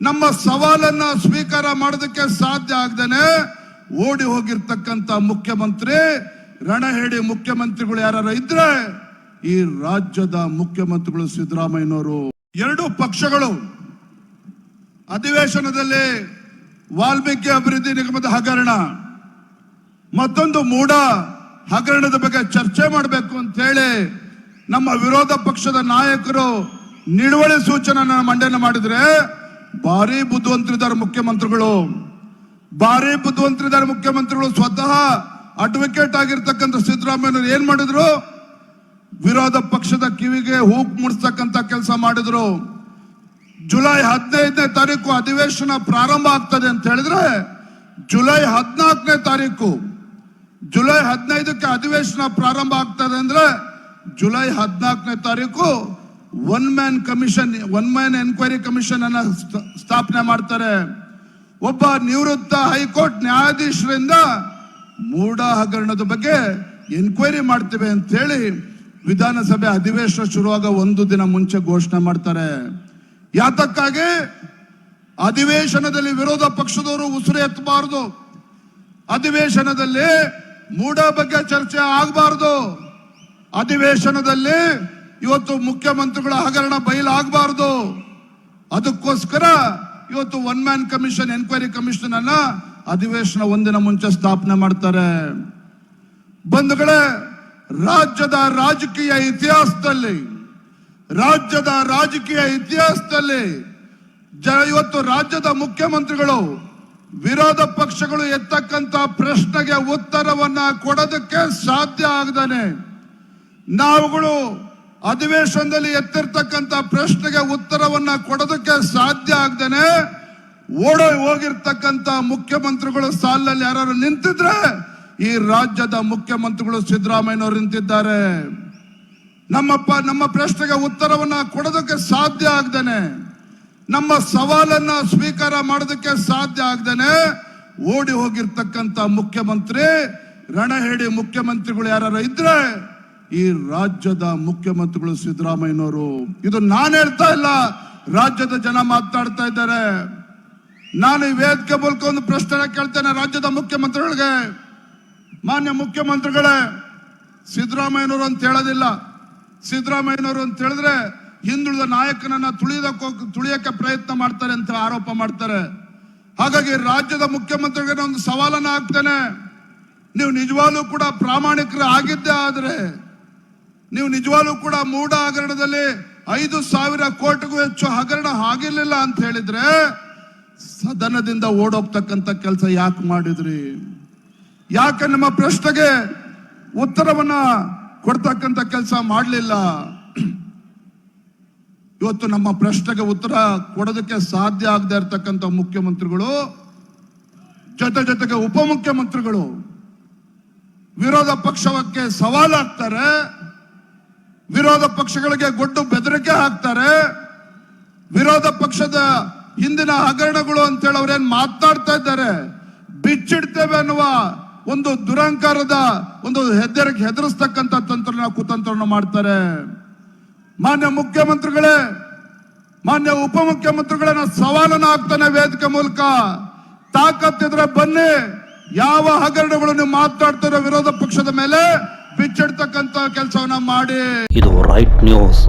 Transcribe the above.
ನಮ್ಮ ಸವಾಲನ್ನ ಸ್ವೀಕಾರ ಮಾಡೋದಕ್ಕೆ ಸಾಧ್ಯ ಆಗದೇನೆ ಓಡಿ ಹೋಗಿರ್ತಕ್ಕಂತ ಮುಖ್ಯಮಂತ್ರಿ, ರಣಹೇಡಿ ಮುಖ್ಯಮಂತ್ರಿಗಳು ಯಾರು ಇದ್ರೆ ಈ ರಾಜ್ಯದ ಮುಖ್ಯಮಂತ್ರಿಗಳು ಸಿದ್ದರಾಮಯ್ಯನವರು. ಎರಡು ಪಕ್ಷಗಳು ಅಧಿವೇಶನದಲ್ಲಿ ವಾಲ್ಮೀಕಿ ಅಭಿವೃದ್ಧಿ ನಿಗಮದ ಹಗರಣ, ಮತ್ತೊಂದು ಮೂಡ ಹಗರಣದ ಬಗ್ಗೆ ಚರ್ಚೆ ಮಾಡಬೇಕು ಅಂತ ಹೇಳಿ ನಮ್ಮ ವಿರೋಧ ಪಕ್ಷದ ನಾಯಕರು ನಿಡುವಳಿ ಸೂಚನೆ ಮಂಡನೆ ಮಾಡಿದ್ರೆ ಭಾರಿ ಬುದ್ಧಿವಂತರಿದ್ದಾರೆ ಮುಖ್ಯಮಂತ್ರಿಗಳು. ಭಾರಿ ಬುದ್ಧಿವಂತರಿದ್ದಾರೆ ಮುಖ್ಯಮಂತ್ರಿಗಳು. ಸ್ವತಃ ಅಡ್ವೊಕೇಟ್ ಆಗಿರ್ತಕ್ಕಂಥ ಸಿದ್ದರಾಮಯ್ಯನವರು ಏನ್ ಮಾಡಿದ್ರು? ವಿರೋಧ ಪಕ್ಷದ ಕಿವಿಗೆ ಹೂಕ್ ಮುಡಿಸ್ತಕ್ಕಂಥ ಕೆಲಸ ಮಾಡಿದ್ರು. ಜುಲೈ ಹದಿನೈದನೇ ತಾರೀಕು ಅಧಿವೇಶನ ಪ್ರಾರಂಭ ಆಗ್ತದೆ ಅಂತ ಹೇಳಿದ್ರೆ, ಜುಲೈ ಹದಿನಾಲ್ಕನೇ ತಾರೀಕು, ಜುಲೈ ಹದಿನೈದಕ್ಕೆ ಅಧಿವೇಶನ ಪ್ರಾರಂಭ ಆಗ್ತದೆ ಅಂದ್ರೆ, ಜುಲೈ ಹದಿನಾಲ್ಕನೇ ತಾರೀಕು one man commission one man enquiry commission ಅನ್ನ ಸ್ಥಾಪನೆ ಮಾಡ್ತಾರೆ. ಒಬ್ಬ ನಿವೃತ್ತ ಹೈಕೋರ್ಟ್ ನ್ಯಾಯಾಧೀಶರಿಂದ ಮೂಢ ಹಗರಣದ ಬಗ್ಗೆ ಎನ್ಕ್ವೈರಿ ಮಾಡ್ತೇವೆ ಅಂತ ಹೇಳಿ ವಿಧಾನಸಭೆ ಅಧಿವೇಶನ ಶುರುವಾಗ ಒಂದು ದಿನ ಮುಂಚೆ ಘೋಷಣೆ ಮಾಡ್ತಾರೆ. ಯಾತಕ್ಕಾಗಿ? ಅಧಿವೇಶನದಲ್ಲಿ ವಿರೋಧ ಪಕ್ಷದವರು ಉಸಿರು ಎತ್ತಬಾರದು. ಅಧಿವೇಶನದಲ್ಲಿ ಮೂಢ ಬಗ್ಗೆ ಚರ್ಚೆ ಆಗಬಾರದು. ಅಧಿವೇಶನದಲ್ಲಿ ಇವತ್ತು ಮುಖ್ಯಮಂತ್ರಿಗಳ ಹಗರಣ ಬಯಲಾಗಬಾರದು. ಅದಕ್ಕೋಸ್ಕರ ಇವತ್ತು one man commission enquiry commission ಅನ್ನ ಅಧಿವೇಶನ ಒಂದಿನ ಮುಂಚೆ ಸ್ಥಾಪನೆ ಮಾಡ್ತಾರೆ. ಬಂಧುಗಳೇ, ರಾಜ್ಯದ ರಾಜಕೀಯ ಇತಿಹಾಸದಲ್ಲಿ, ರಾಜ್ಯದ ರಾಜಕೀಯ ಇತಿಹಾಸದಲ್ಲಿ ಇವತ್ತು ರಾಜ್ಯದ ಮುಖ್ಯಮಂತ್ರಿಗಳು ವಿರೋಧ ಪಕ್ಷಗಳು ಎತ್ತಕ್ಕಂತ ಪ್ರಶ್ನೆಗೆ ಉತ್ತರವನ್ನ ಕೊಡೋದಕ್ಕೆ ಸಾಧ್ಯ ಆಗದಾನೆ. ನಾವುಗಳು ಅಧಿವೇಶನದಲ್ಲಿ ಎತ್ತಿರ್ತಕ್ಕಂತ ಪ್ರಶ್ನೆಗೆ ಉತ್ತರವನ್ನ ಕೊಡೋದಕ್ಕೆ ಸಾಧ್ಯ ಆಗ್ದೇನೆ ಓಡೋ ಹೋಗಿರ್ತಕ್ಕಂತ ಮುಖ್ಯಮಂತ್ರಿಗಳು ಸಾಲಲ್ಲಿ ಯಾರು ನಿಂತಿದ್ರೆ ಈ ರಾಜ್ಯದ ಮುಖ್ಯಮಂತ್ರಿಗಳು ಸಿದ್ದರಾಮಯ್ಯನವರು ನಿಂತಿದ್ದಾರೆ. ನಮ್ಮಪ್ಪ, ನಮ್ಮ ಪ್ರಶ್ನೆಗೆ ಉತ್ತರವನ್ನ ಕೊಡೋದಕ್ಕೆ ಸಾಧ್ಯ ಆಗ್ದೇನೆ. ನಮ್ಮ ಸವಾಲನ್ನ ಸ್ವೀಕಾರ ಮಾಡೋದಕ್ಕೆ ಸಾಧ್ಯ ಆಗ್ದೇನೆ. ಓಡಿ ಹೋಗಿರ್ತಕ್ಕಂತ ಮುಖ್ಯಮಂತ್ರಿ, ರಣಹೇಡಿ ಮುಖ್ಯಮಂತ್ರಿಗಳು ಯಾರು ಇದ್ರೆ ಈ ರಾಜ್ಯದ ಮುಖ್ಯಮಂತ್ರಿಗಳು ಸಿದ್ದರಾಮಯ್ಯನವರು, ಇದು ನಾನು ಹೇಳ್ತಾ ಇಲ್ಲ, ರಾಜ್ಯದ ಜನ ಮಾತಾಡ್ತಾ ಇದ್ದಾರೆ. ನಾನು ಈ ವೇದಿಕೆ ಮೂಲಕ ಒಂದು ಪ್ರಶ್ನೆ ಕೇಳ್ತೇನೆ ರಾಜ್ಯದ ಮುಖ್ಯಮಂತ್ರಿಗಳಿಗೆ. ಮಾನ್ಯ ಮುಖ್ಯಮಂತ್ರಿಗಳೇ, ಸಿದ್ದರಾಮಯ್ಯನವರು ಅಂತ ಹೇಳೋದಿಲ್ಲ. ಸಿದ್ದರಾಮಯ್ಯನವರು ಅಂತ ಹೇಳಿದ್ರೆ ಹಿಂದುಳಿದ ನಾಯಕನನ್ನ ತುಳಿಯೋದಕ್ಕೆ, ತುಳಿಯಕ್ಕೆ ಪ್ರಯತ್ನ ಮಾಡ್ತಾರೆ ಅಂತ ಆರೋಪ ಮಾಡ್ತಾರೆ. ಹಾಗಾಗಿ ರಾಜ್ಯದ ಮುಖ್ಯಮಂತ್ರಿಗಳಿಗೆ ಒಂದು ಸವಾಲನ್ನು ಹಾಕ್ತೇನೆ. ನೀವು ನಿಜವಾಗ್ಲೂ ಕೂಡ ಪ್ರಾಮಾಣಿಕರ ಆಗಿದ್ದೇ ಆದ್ರೆ ನೀವು ನಿಜವಾಗ್ಲೂ ಕೂಡ ಮೂಢ ಹಗರಣದಲ್ಲಿ ಐದು ಸಾವಿರ ಕೋಟಿಗೂ ಹೆಚ್ಚು ಹಗರಣ ಆಗಿರ್ಲಿಲ್ಲ ಅಂತ ಹೇಳಿದ್ರೆ ಸದನದಿಂದ ಓಡೋಗ್ತಕ್ಕಂಥ ಕೆಲಸ ಯಾಕೆ ಮಾಡಿದ್ರಿ? ಯಾಕೆ ನಮ್ಮ ಪ್ರಶ್ನೆಗೆ ಉತ್ತರವನ್ನ ಕೊಡ್ತಕ್ಕಂಥ ಕೆಲಸ ಮಾಡಲಿಲ್ಲ? ಇವತ್ತು ನಮ್ಮ ಪ್ರಶ್ನೆಗೆ ಉತ್ತರ ಕೊಡೋದಕ್ಕೆ ಸಾಧ್ಯ ಆಗದೆ ಇರತಕ್ಕಂಥ ಮುಖ್ಯಮಂತ್ರಿಗಳು, ಜೊತೆ ಜೊತೆಗೆ ಉಪಮುಖ್ಯಮಂತ್ರಿಗಳು ವಿರೋಧ ಪಕ್ಷಕ್ಕೆ ಸವಾಲಾಗ್ತಾರೆ. ವಿರೋಧ ಪಕ್ಷಗಳಿಗೆ ಗೊಡ್ಡು ಬೆದರಿಕೆ ಹಾಕ್ತಾರೆ. ವಿರೋಧ ಪಕ್ಷದ ಹಿಂದಿನ ಹಗರಣಗಳು ಅಂತೇಳಿ ಅವ್ರೇನ್ ಮಾತಾಡ್ತಾ ಇದ್ದಾರೆ. ಬಿಚ್ಚಿಡ್ತೇವೆ ಅನ್ನುವ ಒಂದು ದುರಂಕಾರದ ಒಂದು ಹೆದರಿಕೆ ಹೆದರಿಸ್ತಕ್ಕಂಥ ತಂತ್ರ ಕುತಂತ್ರನ ಮಾಡ್ತಾರೆ. ಮಾನ್ಯ ಮುಖ್ಯಮಂತ್ರಿಗಳೇ, ಮಾನ್ಯ ಉಪಮುಖ್ಯಮಂತ್ರಿಗಳನ್ನ ಸವಾಲನ್ನು ಹಾಕ್ತಾನೆ ವೇದಿಕೆ ಮೂಲಕ. ತಾಕತ್ತಿದ್ರೆ ಬನ್ನಿ. ಯಾವ ಹಗರಣಗಳು ನೀವು ಮಾತಾಡ್ತಾರೋ ವಿರೋಧ ಪಕ್ಷದ ಮೇಲೆ ಬಿಚ್ಚಿಡ್ತಕ್ಕಂತ ಕೆಲಸವನ್ನ ಮಾಡಿ. ಇದು ರೈಟ್ ನ್ಯೂಸ್